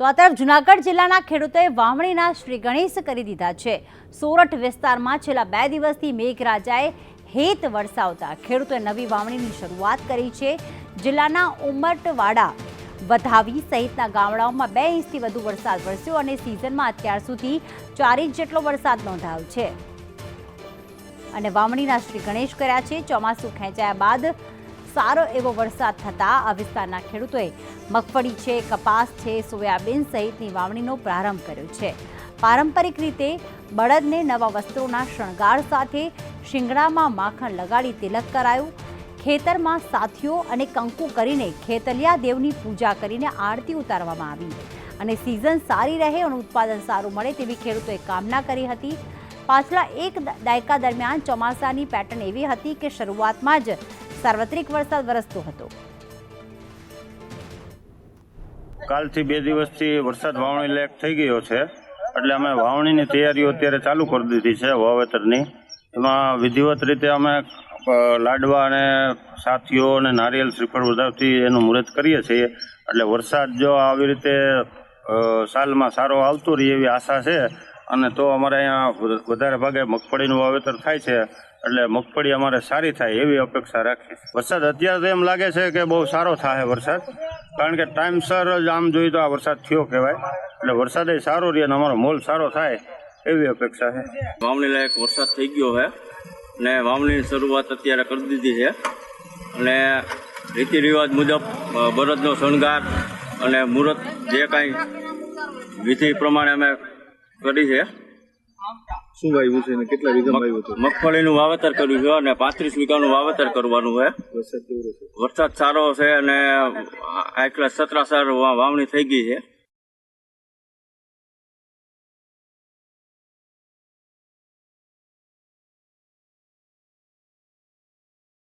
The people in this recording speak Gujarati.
તો આ તરફ જુનાગઢ જિલ્લાના ખેડૂતોએ વાવણીના શ્રી ગણેશ કરી દીધા છે. સોરઠ વિસ્તારમાં છેલ્લા બે દિવસથી મેઘરાજાએ હેત વરસાવતા ખેડૂતોએ નવી વાવણીની શરૂઆત કરી છે. જિલ્લાના ઉમરટવાડા, વધાવી સહિતના ગામડાઓમાં બે ઇંચથી વધુ વરસાદ વરસ્યો અને સિઝનમાં અત્યાર સુધી ચાર ઇંચ જેટલો વરસાદ નોંધાયો છે. અને વાવણીના શ્રી ગણેશ કર્યા છે. ચોમાસું ખેંચાયા બાદ સારો એવો વરસાદ થતાં આ વિસ્તારના ખેડૂતોએ મગફળી છે, કપાસ છે, સોયાબીન સહિતની વાવણીનો પ્રારંભ કર્યો છે. પારંપરિક રીતે બળદને નવા વસ્ત્રોના શણગાર સાથે શિંગડામાં માખણ લગાડી તિલક કરાયું. ખેતરમાં સાથીઓ અને કંકુ કરીને ખેતલિયા દેવની પૂજા કરીને આરતી ઉતારવામાં આવી. અને સિઝન સારી રહે અને ઉત્પાદન સારું મળે તેવી ખેડૂતોએ કામના કરી હતી. પાછલા એક દાયકા દરમિયાન ચોમાસાની પેટર્ન એવી હતી કે શરૂઆતમાં જ સાર્વત્રિક વરસાદ વરસતો હતો. કાલથી બે દિવસથી વરસાદ વાવણી લાયક થઈ ગયો છે. એટલે અમે વાવણીની તૈયારીઓ અત્યારે ચાલુ કરી દીધી છે વાવેતરની. એમાં વિધિવત રીતે અમે લાડવા અને સાથીઓ અને નારિયેલ શ્રીફળ વધારથી એનું મુહૂર્ત કરીએ છીએ. એટલે વરસાદ જો આવી રીતે સાલમાં સારો આવતો રહે એવી આશા છે અને તો અમારે અહીંયા વધારે ભાગે મગફળીનું વાવેતર થાય છે, એટલે મગફળી અમારે સારી થાય એવી અપેક્ષા રાખીએ. વરસાદ અત્યારે તો એમ લાગે છે કે બહુ સારો થાય વરસાદ, કારણ કે ટાઈમસર જ આમ જોઈએ તો આ વરસાદ થયો કહેવાય. એટલે વરસાદ સારો રહે અને અમારો મોલ સારો થાય એવી અપેક્ષા છે. વાવણી લાયક વરસાદ થઈ ગયો છે અને વાવણીની શરૂઆત અત્યારે કરી દીધી છે. અને રીતિ રિવાજ મુજબ બળદનો શણગાર અને મુહૂર્ત જે કાંઈ વિધિ પ્રમાણે અમે કરી છે? શું વાવ્યું છે અને કેટલા વીઘામાં વાવ્યું હતું? મગફળીનું વાવેતર કર્યું છે અને પાંત્રીસ વીઘાનું વાવેતર કરવાનું છે. વરસાદ સારો છે અને આટલા સત્રાસર વાવણી થઈ ગઈ છે.